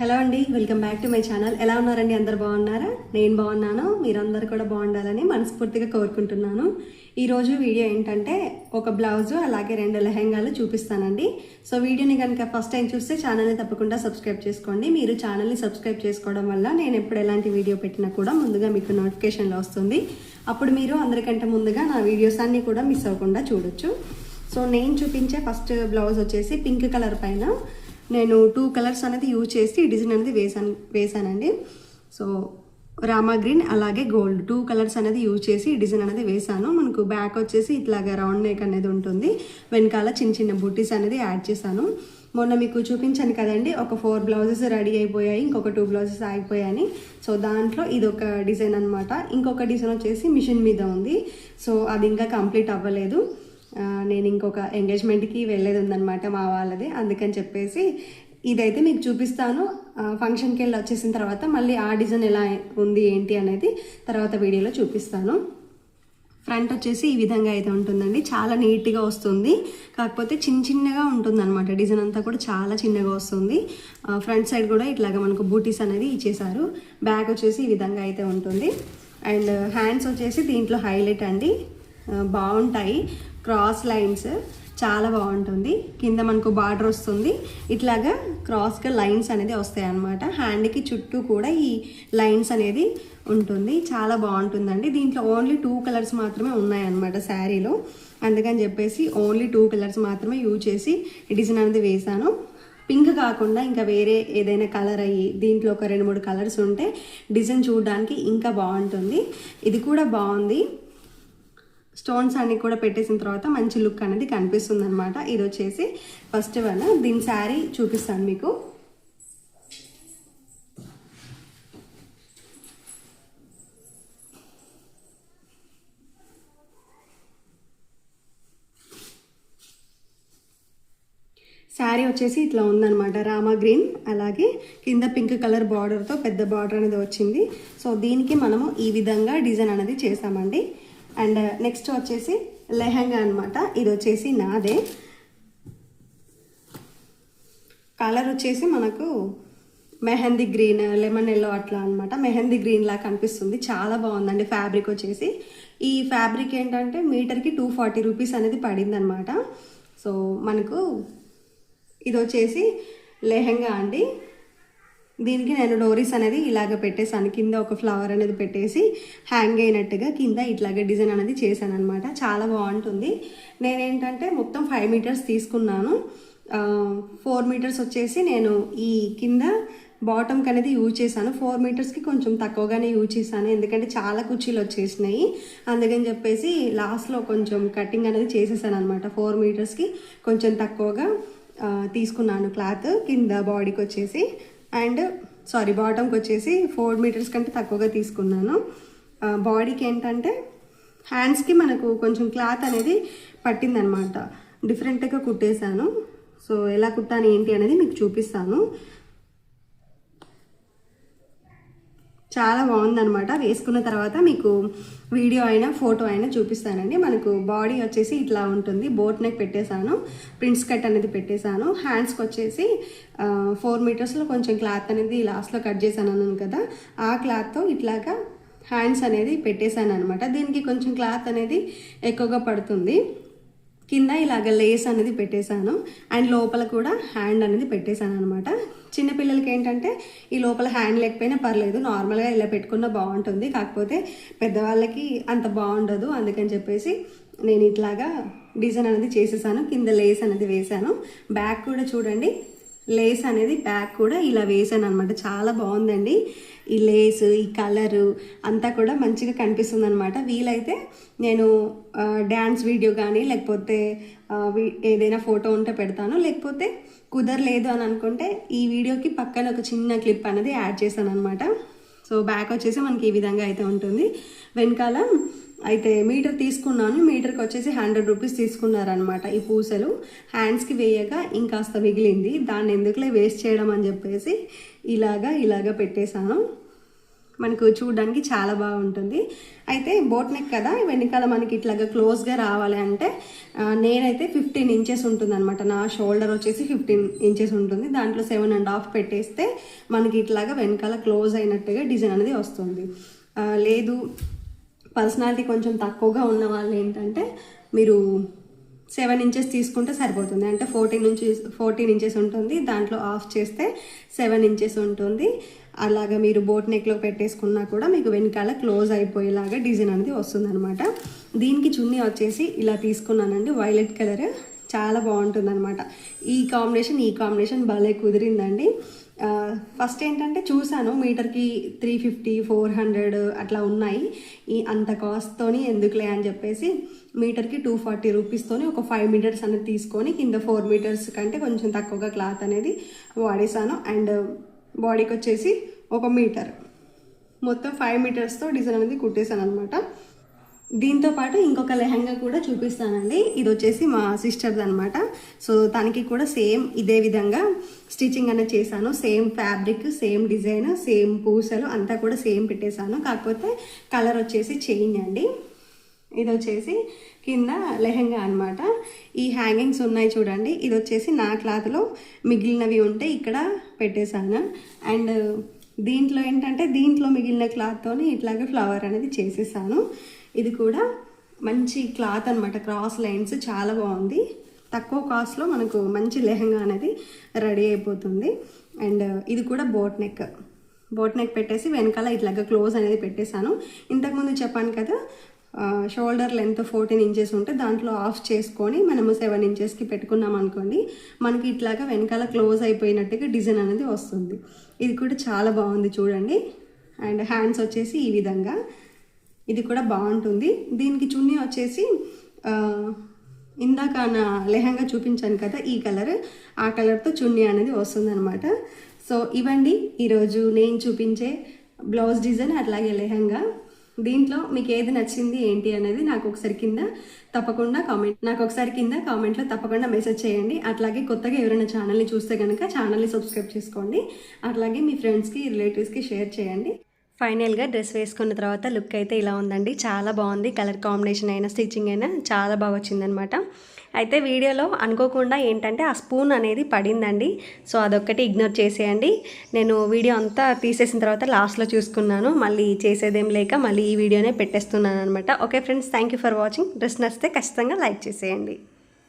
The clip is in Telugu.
హలో అండి welcome back to my channel ఎలా ఉన్నారండి? అందరు బాగున్నారా? నేను బాగున్నాను. మీరందరూ కూడా బాగుండాలని మనస్ఫూర్తిగా కోరుకుంటున్నాను. ఈరోజు వీడియో ఏంటంటే ఒక బ్లౌజు అలాగే రెండు లెహెంగాలు చూపిస్తానండి. సో వీడియోని కనుక ఫస్ట్ టైం చూస్తే ఛానల్ని తప్పకుండా సబ్స్క్రైబ్ చేసుకోండి. మీరు ఛానల్ని సబ్స్క్రైబ్ చేసుకోవడం వల్ల నేను ఎప్పుడు ఎలాంటి వీడియో పెట్టినా కూడా ముందుగా మీకు నోటిఫికేషన్లో వస్తుంది. అప్పుడు మీరు అందరికంటే ముందుగా నా వీడియోస్ అన్నీ కూడా మిస్ అవ్వకుండా చూడొచ్చు. సో నేను చూపించే ఫస్ట్ బ్లౌజ్ వచ్చేసి పింక్ కలర్ పైన. నేను టూ కలర్స్ అనేది యూజ్ చేసి డిజైన్ అనేది వేసాను వేసానండి. సో రామా గ్రీన్ అలాగే గోల్డ్ టూ కలర్స్ అనేది యూజ్ చేసి డిజైన్ అనేది వేసాను. మనకు బ్యాక్ వచ్చేసి ఇట్లాగా రౌండ్ నెక్ అనేది ఉంటుంది. వెనకాల చిన్న చిన్న బుట్టీస్ అనేది యాడ్ చేశాను. మొన్న మీకు చూపించాను కదండి ఒక ఫోర్ బ్లౌజెస్ రెడీ అయిపోయాయి ఇంకొక టూ బ్లౌజెస్ ఆగిపోయాయని. సో దాంట్లో ఇది ఒక డిజైన్ అనమాట ఇంకొక డిజైన్ వచ్చేసి మిషన్ మీద ఉంది. సో అది ఇంకా కంప్లీట్ అవ్వలేదు. నేను ఇంకొక ఎంగేజ్మెంట్కి వెళ్ళేది ఉందన్నమాట మా వాళ్ళది. అందుకని చెప్పేసి ఇదైతే మీకు చూపిస్తాను. ఫంక్షన్కి వెళ్ళి వచ్చేసిన తర్వాత మళ్ళీ ఆ డిజైన్ ఎలా ఉంది ఏంటి అనేది తర్వాత వీడియోలో చూపిస్తాను. ఫ్రంట్ వచ్చేసి ఈ విధంగా అయితే ఉంటుందండి. చాలా నీట్గా వస్తుంది. కాకపోతే చిన్న చిన్నగా ఉంటుంది అనమాట డిజైన్ అంతా కూడా చాలా చిన్నగా వస్తుంది. ఫ్రంట్ సైడ్ కూడా ఇట్లాగా మనకు బూటీస్ అనేది ఇచ్చేసారు బ్యాక్ వచ్చేసి ఈ విధంగా అయితే ఉంటుంది. అండ్ హ్యాండ్స్ వచ్చేసి దీంట్లో హైలైట్ అండి. బాగుంటాయి. Cross lines. చాలా బాగుంటుంది. కింద మనకు బార్డర్ వస్తుంది. ఇట్లాగా క్రాస్గా లైన్స్ అనేది వస్తాయి అన్నమాట హ్యాండ్కి చుట్టూ కూడా ఈ లైన్స్ అనేది ఉంటుంది. చాలా బాగుంటుందండి. దీంట్లో ఓన్లీ టూ కలర్స్ మాత్రమే ఉన్నాయన్నమాట శారీలో. అందుకని చెప్పేసి ఓన్లీ టూ కలర్స్ మాత్రమే యూజ్ చేసి డిజైన్ అనేది వేశాను. పింక్ కాకుండా ఇంకా వేరే ఏదైనా కలర్ అయ్యి దీంట్లో ఒక రెండు మూడు కలర్స్ ఉంటే డిజైన్ చూడడానికి ఇంకా బాగుంటుంది. ఇది కూడా బాగుంది. స్టోన్స్ అన్ని కూడా పెట్టేసిన తర్వాత మంచి లుక్ అనేది కనిపిస్తుంది అనమాట ఇది వచ్చేసి ఫస్ట్ వన్. దీని శారీ చూపిస్తాను మీకు. శారీ వచ్చేసి ఇట్లా ఉందన్నమాట రామా గ్రీన్. అలాగే కింద పింక్ కలర్ బార్డర్తో పెద్ద బార్డర్ అనేది వచ్చింది. సో దీనికి మనము ఈ విధంగా డిజైన్ అనేది చేసామండి అండ్ నెక్స్ట్ వచ్చేసి లెహంగా అన్నమాట. ఇది వచ్చేసి నాదే. కలర్ వచ్చేసి మనకు మెహందీ గ్రీన్ లెమన్ ఎల్లో అట్లా అనమాట మెహందీ గ్రీన్ లా కనిపిస్తుంది. చాలా బాగుందండి ఫ్యాబ్రిక్ వచ్చేసి. ఈ ఫ్యాబ్రిక్ ఏంటంటే మీటర్కి టూ ఫార్టీ రూపీస్ అనేది పడింది అనమాట సో మనకు ఇది వచ్చేసి లెహంగా అండి. దీనికి నేను డోరీస్ అనేది ఇలాగ పెట్టేసాను కింద ఒక ఫ్లవర్ అనేది పెట్టేసి హ్యాంగ్ అయినట్టుగా కింద ఇట్లాగ డిజైన్ అనేది చేశాను అనమాట చాలా బాగుంటుంది. నేనేంటంటే మొత్తం ఫైవ్ మీటర్స్ తీసుకున్నాను. ఫోర్ మీటర్స్ వచ్చేసి నేను ఈ కింద బాటమ్కి అనేది యూజ్ చేశాను. ఫోర్ మీటర్స్కి కొంచెం తక్కువగానే యూజ్ చేశాను. ఎందుకంటే చాలా కుర్చీలు వచ్చేసినాయి. అందుకని చెప్పేసి లాస్ట్లో కొంచెం కటింగ్ అనేది చేసేసాను అనమాట ఫోర్ మీటర్స్కి కొంచెం తక్కువగా తీసుకున్నాను క్లాత్ కింద బాడీకి వచ్చేసి. అండ్ సారీ బాటమ్కి వచ్చేసి ఫోర్ మీటర్స్ కంటే తక్కువగా తీసుకున్నాను. బాడీకి ఏంటంటే హ్యాండ్స్కి మనకు కొంచెం క్లాత్ అనేది పట్టిందనమాట. డిఫరెంట్గా కుట్టేశాను. సో ఎలా కుట్టాను ఏంటి అనేది మీకు చూపిస్తాను. చాలా బాగుందనమాట. వేసుకున్న తర్వాత మీకు వీడియో అయినా ఫోటో అయినా చూపిస్తానండి. మనకు బాడీ వచ్చేసి ఇట్లా ఉంటుంది. బోట్ నెక్ పెట్టేశాను. ప్రింట్స్ కట్ అనేది పెట్టేశాను. హ్యాండ్స్కి వచ్చేసి ఫోర్ మీటర్స్లో కొంచెం క్లాత్ అనేది లాస్ట్లో కట్ చేశాను అన్నాను కదా. ఆ క్లాత్తో ఇట్లాగా హ్యాండ్స్ అనేది పెట్టేశాను అనమాట దీనికి కొంచెం క్లాత్ అనేది ఎక్కువగా పడుతుంది. కింద ఇలాగ లేస్ అనేది పెట్టేశాను. అండ్ లోపల కూడా హ్యాండ్ అనేది పెట్టేశాను అనమాట చిన్నపిల్లలకి ఏంటంటే ఈ లోపల హ్యాండ్ లేకపోయినా పర్లేదు నార్మల్గా ఇలా పెట్టుకున్నా బాగుంటుంది. కాకపోతే పెద్దవాళ్ళకి అంత బాగుండదు. అందుకని చెప్పేసి నేను ఇట్లాగా డిజైన్ అనేది చేసేసాను. కింద లేస్ అనేది వేశాను. బ్యాక్ కూడా చూడండి. లేస్ అనేది బ్యాక్ కూడా ఇలా వేసాను అనమాట చాలా బాగుందండి. ఈ లేస్ ఈ కలరు అంతా కూడా మంచిగా కనిపిస్తుంది అనమాట వీలైతే నేను డ్యాన్స్ వీడియో కానీ లేకపోతే ఏదైనా ఫోటో ఉంటే పెడతాను. లేకపోతే కుదరలేదు అని అనుకుంటే ఈ వీడియోకి పక్కన ఒక చిన్న క్లిప్ అనేది యాడ్ చేశాను అనమాట సో బ్యాక్ వచ్చేసి మనకి ఈ విధంగా అయితే ఉంటుంది. వెనకాల అయితే మీటర్ తీసుకున్నాను. మీటర్కి వచ్చేసి హండ్రెడ్ రూపీస్ తీసుకున్నారనమాట ఈ పూసలు. హ్యాండ్స్కి వేయగా ఇంకాస్త మిగిలింది. దాన్ని ఎందుకులే వేస్ట్ చేయడం అని చెప్పేసి ఇలాగా ఇలాగా పెట్టేశాను. మనకు చూడడానికి చాలా బాగుంటుంది. అయితే బోట్ నెక్ కదా వెనకాల మనకి ఇట్లాగా క్లోజ్గా రావాలి అంటే నేనైతే ఫిఫ్టీన్ ఇంచెస్ ఉంటుంది అనమాట నా షోల్డర్ వచ్చేసి ఫిఫ్టీన్ ఇంచెస్ ఉంటుంది. దాంట్లో సెవెన్ అండ్ హాఫ్ పెట్టేస్తే మనకి ఇట్లాగా వెనకాల క్లోజ్ అయినట్టుగా డిజైన్ అనేది వస్తుంది. లేదు పర్సనాలిటీ కొంచెం తక్కువగా ఉన్న వాళ్ళు ఏంటంటే మీరు సెవెన్ ఇంచెస్ తీసుకుంటే సరిపోతుంది. అంటే ఫోర్టీన్ నుంచి ఫోర్టీన్ ఇంచెస్ ఉంటుంది. దాంట్లో ఆఫ్ చేస్తే సెవెన్ ఇంచెస్ ఉంటుంది. అలాగా మీరు బోట్ నెక్లో పెట్టేసుకున్నా కూడా మీకు వెనకాల క్లోజ్ అయిపోయేలాగా డిజైన్ అనేది వస్తుందనమాట దీనికి చున్నీ వచ్చేసి ఇలా తీసుకున్నానండి. వైలెట్ కలర్ చాలా బాగుంటుంది అనమాట ఈ కాంబినేషన్ ఈ కాంబినేషన్ భలే కుదిరిందండి. ఫస్ట్ ఏంటంటే చూశాను మీటర్కి త్రీ ఫిఫ్టీ ఫోర్ హండ్రెడ్ అట్లా ఉన్నాయి. ఈ అంత కాస్ట్తోని ఎందుకులే అని చెప్పేసి మీటర్కి టూ ఫార్టీ రూపీస్తోని ఒక ఫైవ్ మీటర్స్ అనేది తీసుకొని కింద ఫోర్ మీటర్స్ కంటే కొంచెం తక్కువగా క్లాత్ అనేది వాడేసాను అండ్ బాడీకి వచ్చేసి ఒక మీటర్. మొత్తం ఫైవ్ మీటర్స్తో డిజైన్ అనేది కుట్టేశాను అనమాట దీంతో పాటు ఇంకొక లెహంగా కూడా చూపిస్తానండి. ఇది వచ్చేసి మా సిస్టర్ది అనమాట సో తనకి కూడా సేమ్ ఇదే విధంగా స్టిచ్చింగ్ అనేది చేశాను. Same fabric same design same పూసలు అంతా కూడా సేమ్ పెట్టేశాను. కాకపోతే కలర్ వచ్చేసి చేంజ్ అండి. ఇది వచ్చేసి కింద లెహంగా అనమాట ఈ హ్యాంగింగ్స్ ఉన్నాయి చూడండి. ఇది వచ్చేసి నా క్లాత్లో మిగిలినవి ఉంటే ఇక్కడ పెట్టేశాను. అండ్ దీంట్లో ఏంటంటే దీంట్లో మిగిలిన క్లాత్తోని ఇట్లాగే ఫ్లవర్ అనేది చేసేసాను. ఇది కూడా మంచి క్లాత్ అనమాట క్రాస్ లైన్స్ చాలా బాగుంది. తక్కువ కాస్ట్లో మనకు మంచి లెహంగా అనేది రెడీ అయిపోతుంది. అండ్ ఇది కూడా బోట్ నెక్ బోట్ నెక్ పెట్టేసి వెనకాల ఇట్లాగా క్లోజ్ అనేది పెట్టేశాను. ఇంతకుముందు చెప్పాను కదా షోల్డర్ లెంత్ ఫోర్టీన్ ఇంచెస్ ఉంటే దాంట్లో ఆఫ్ చేసుకొని మనము సెవెన్ ఇంచెస్కి పెట్టుకున్నాం అనుకోండి మనకి ఇట్లాగా వెనకాల క్లోజ్ అయిపోయినట్టుగా డిజైన్ అనేది వస్తుంది. ఇది కూడా చాలా బాగుంది చూడండి. అండ్ హ్యాండ్స్ వచ్చేసి ఈ విధంగా. ఇది కూడా బాగుంటుంది. దీనికి చున్నీ వచ్చేసి ఇందాక నా లెహంగా చూపించాను కదా ఈ కలర్ ఆ కలర్తో చున్నీ అనేది వస్తుందన్నమాట. సో ఇవండి ఈరోజు నేను చూపించే బ్లౌజ్ డిజైన్ అట్లాగే లెహంగా. దీంట్లో మీకు ఏది నచ్చింది ఏంటి అనేది నాకు ఒకసారి కింద తప్పకుండా కామెంట్ నాకు ఒకసారి కింద కామెంట్లో తప్పకుండా మెసేజ్ చేయండి. అట్లాగే కొత్తగా ఎవరైనా ఛానల్ని చూస్తే కనుక ఛానల్ని సబ్స్క్రైబ్ చేసుకోండి. అట్లాగే మీ ఫ్రెండ్స్కి రిలేటివ్స్కి షేర్ చేయండి. ఫైనల్గా డ్రెస్ వేసుకున్న తర్వాత లుక్ అయితే ఇలా ఉందండి. చాలా బాగుంది. కలర్ కాంబినేషన్ అయినా స్టిచ్చింగ్ అయినా చాలా బాగా వచ్చిందనమాట అయితే వీడియోలో అనుకోకుండా ఏంటంటే ఆ స్పూన్ అనేది పడిందండి. సో అదొక్కటి ఇగ్నోర్ చేసేయండి. నేను వీడియో అంతా తీసేసిన తర్వాత లాస్ట్లో చూసుకున్నాను. మళ్ళీ చేసేదేం లేక మళ్ళీ ఈ వీడియోనే పెట్టేస్తున్నాను అనమాట okay friends thank you for watching. Dress నచ్చితే ఖచ్చితంగా లైక్ చేసేయండి.